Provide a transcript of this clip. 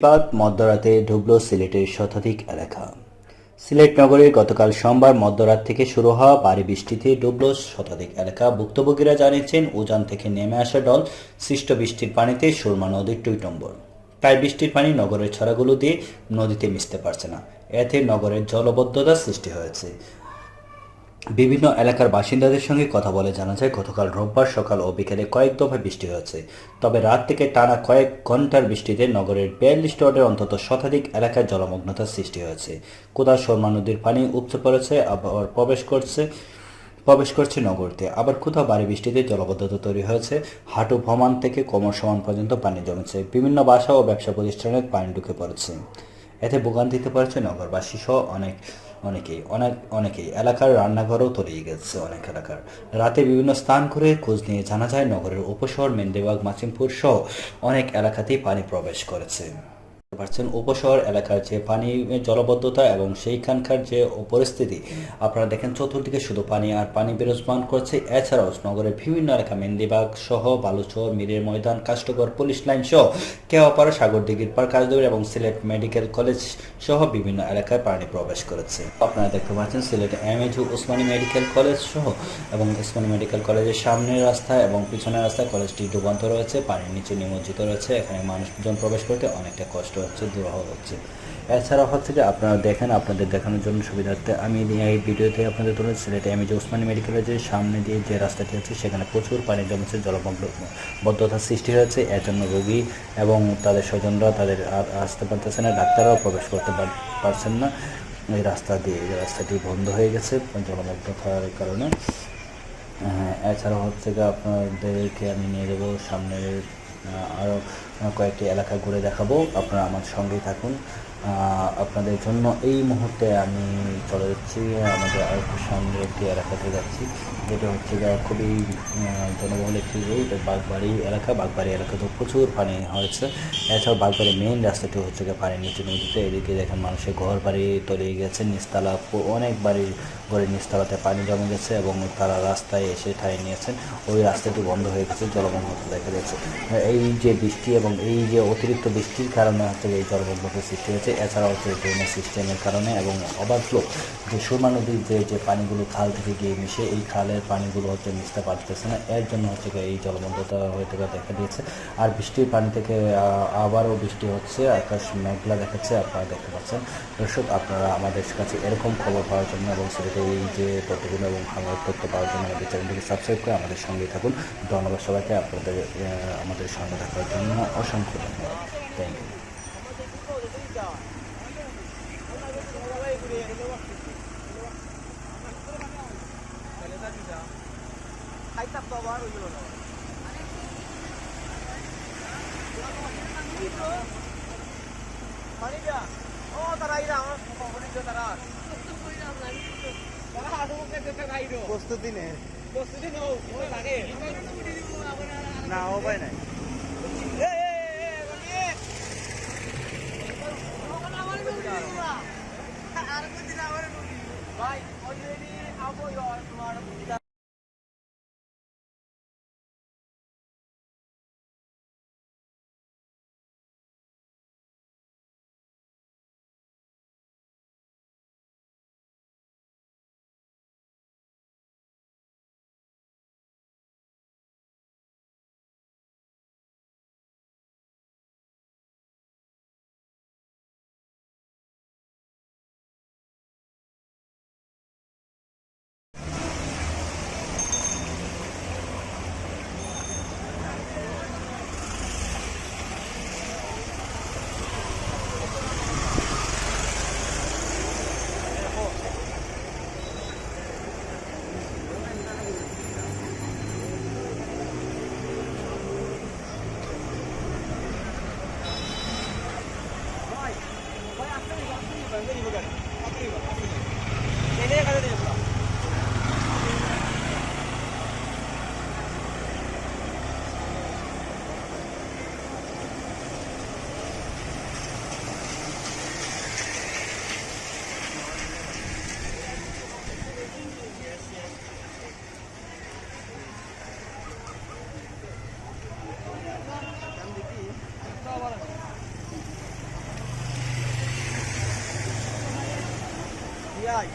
বৃষ্টিপাত মধ্যরাতে ডুবল সিলেটের শতাধিক এলাকা। সিলেট নগরে গতকাল সোমবার মধ্যরাত থেকে শুরু হওয়া ভারী বৃষ্টিতে ডুবল শতাধিক এলাকা। ভুক্তভোগীরা জানিয়েছেন, উজান থেকে নেমে আসা ডল সৃষ্ট বৃষ্টির পানিতে সুরমা নদীর টুইটম্বর তাই বৃষ্টির পানি নগরের ছড়াগুলো দিয়ে নদীতে মিশতে পারছে না। এতে নগরের জলবদ্ধতা সৃষ্টি হয়েছে। বিভিন্ন এলাকার বাসিন্দাদের সঙ্গে কথা বলে জানা যায়, গতকাল রোববার সকাল ও বিকেলে কয়েক দফা বৃষ্টি হয়েছে। তবে রাত থেকে টানা কয়েক ঘণ্টার বৃষ্টিতে নগরের বিয়াল্লিশ ওয়ার্ডের অন্তত শতাধিক এলাকায় জলমগ্নতার সৃষ্টি হয়েছে। কোদা শর্মা নদীর পানি উপচে পড়েছে, আবার প্রবেশ করছে প্রবেশ করছে নগরীতে। আবার কোথাও বাড়ি বৃষ্টিতে জলবদ্ধতা তৈরি হয়েছে। হাঁটু ভ্রমণ থেকে কোমর সমান পর্যন্ত পানি জমেছে। বিভিন্ন বাসা ও ব্যবসা প্রতিষ্ঠানে পানি ঢুকে পড়েছে। এতে ভোগান্তিতে পড়েছে নগরবাসী সহ অনেক অনেকেই, অনেক, অনেকেই এলাকার রান্নাঘরও তলিয়ে গেছে অনেক এলাকার। রাতে বিভিন্ন স্থান করে খোঁজ নিয়ে জানা যায় নগরের উপশহর মেন্দেবাগ মাসিমপুর সহ অনেক এলাকাতেই পানি প্রবেশ করেছে। পারছেন, উপশহর এলাকার যে পানি জলবদ্ধতা এবং সেইখানকার যে পরিস্থিতি, আপনারা দেখেন চতুর্দিকে শুধু পানি আর পানি বিরাজমান করছে। এছাড়াও নগরের বিভিন্ন এলাকা মেন্দিবাগ সহ বালুচর, মিরের ময়দান কাষ্টগড় পুলিশ লাইন সহ কেওয়াপাড়া সাগরদিঘির পার কাজদৌড় এবং সিলেট মেডিকেল কলেজ সহ বিভিন্ন এলাকায় পানি প্রবেশ করেছে। আপনারা দেখতে পাচ্ছেন সিলেট এম এজু ওসমানী মেডিকেল কলেজ সহ এবং ওসমানী মেডিকেল কলেজের সামনের রাস্তা এবং পিছনের রাস্তায় কলেজটি ডুবন্ত রয়েছে, পানির নিচে নিমজ্জিত রয়েছে। এখানে মানুষজন প্রবেশ করতে অনেকটা কষ্ট হচ্ছে দুরহ হচ্ছে। এছাড়া হচ্ছে যে আপনারা দেখেন, আপনাদের দেখানোর জন্য সুবিধার্থে আমি এই ভিডিওতে আপনাদের ধরুন সিলেটে আমি যে ওসমানী মেডিকেল কলেজের সামনে দিয়ে যে রাস্তাটি আছে, সেখানে প্রচুর পানি জমেছে, জলমগ্ন সৃষ্টি হয়েছে। এর জন্য রোগী এবং তাদের স্বজনরা তাদের আর আসতে পারতেছে না, ডাক্তাররাও প্রবেশ করতে পারছেন না। এই রাস্তা দিয়ে, এই রাস্তাটি বন্ধ হয়ে গেছে জলমগ্নতার কারণে। হ্যাঁ এছাড়া হচ্ছে আপনাদেরকে আমি নিয়ে যাব সামনের আরও কয়েকটি এলাকা ঘুরে দেখাবো। আপনারা আমার সঙ্গেই থাকুন। আপনাদের জন্য এই মুহূর্তে আমি চলে যাচ্ছি, আমাদের আর সামনে একটি এলাকাতে যাচ্ছি। যেটা হচ্ছে খুবই জনবহুল একটি রোড বাগবাড়ি এলাকা। বাগবাড়ি এলাকাতেও প্রচুর পানি হয়েছে। এছাড়াও বাগবাড়ি মেইন রাস্তাটি হচ্ছে পানির নিচে নদীতে। এদিকে দেখেন মানুষের ঘর বাড়ি তলিয়ে গেছে, নিচতলা প- অনেক বাড়ির ঘরের নিচতলাতে পানি জমে গেছে এবং তারা রাস্তায় এসে ঠাঁই নিয়েছেন। ওই রাস্তাটি বন্ধ হয়ে গেছে জলমগ্নতা দেখা যাচ্ছে। এই যে বৃষ্টি এবং এই যে অতিরিক্ত বৃষ্টির কারণে হচ্ছে এই জলমগ্নতার সৃষ্টি হয়েছে। এছাড়াও হচ্ছে ড্রেনেজ সিস্টেমের কারণে এবং ওভারফ্লো যে সুরমা নদীর যে যে পানিগুলো খাল থেকে গিয়ে মিশে, এই খালের পানিগুলো হচ্ছে মিশতে পারতেছে না। এর জন্য হচ্ছে এই জলমগ্নতা হয়ে দেখা দিয়েছে। আর বৃষ্টির পানি থেকে আবারও বৃষ্টি হচ্ছে, আকাশ মেঘলা দেখাচ্ছে, আপনারা দেখতে পাচ্ছেন। দর্শক, আপনারা আমাদের কাছে এরকম খবর পাওয়ার জন্য এবং এই যে তথ্যগুলো এবং খাবার তথ্য পাওয়ার জন্য আমাদের চ্যানেলটিকে সাবস্ক্রাইব করে আমাদের সঙ্গেই থাকুন। ধন্যবাদ সবাইকে, আপনাদের আমাদের সঙ্গে থাকার জন্য অসংখ্য ধন্যবাদ। থ্যাংক ইউ প্রস্তুতি নে না উপায় নাই। வந்து இவங்க அப்புறம் இவங்க যাই